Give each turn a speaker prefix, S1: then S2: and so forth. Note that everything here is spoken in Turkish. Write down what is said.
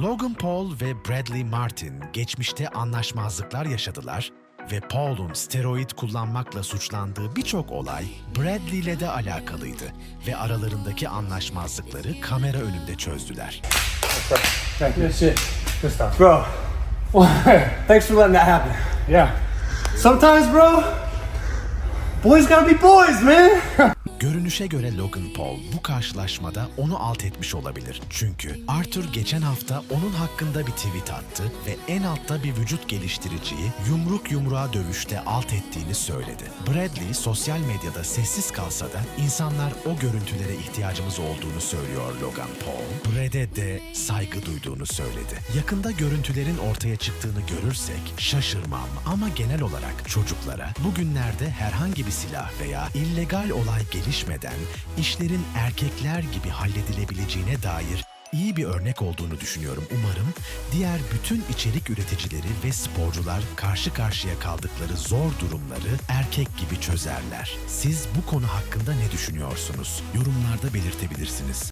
S1: Logan Paul ve Bradley Martin geçmişte anlaşmazlıklar yaşadılar ve Paul'un steroid kullanmakla suçlandığı birçok olay Bradley ile de alakalıydı ve aralarındaki anlaşmazlıkları kamera önünde çözdüler.
S2: Thank you.
S3: Good
S2: stuff.
S3: Bro, thanks for letting that happen.
S2: Yeah.
S3: Sometimes, bro, boys gotta be boys, man.
S1: Görünüşe göre Logan Paul bu karşılaşmada onu alt etmiş olabilir. Çünkü Arthur geçen hafta onun hakkında bir tweet attı ve en altta bir vücut geliştiriciyi yumruk yumruğa dövüşte alt ettiğini söyledi. Bradley sosyal medyada sessiz kalsa da insanlar o görüntülere ihtiyacımız olduğunu söylüyor Logan Paul. Brad'e de saygı duyduğunu söyledi. Yakında görüntülerin ortaya çıktığını görürsek şaşırmam ama genel olarak çocuklara bugünlerde herhangi bir silah veya illegal olay gelişmeden işlerin erkekler gibi halledilebileceğine dair iyi bir örnek olduğunu düşünüyorum. Umarım diğer bütün içerik üreticileri ve sporcular karşı karşıya kaldıkları zor durumları erkek gibi çözerler. Siz bu konu hakkında ne düşünüyorsunuz? Yorumlarda belirtebilirsiniz.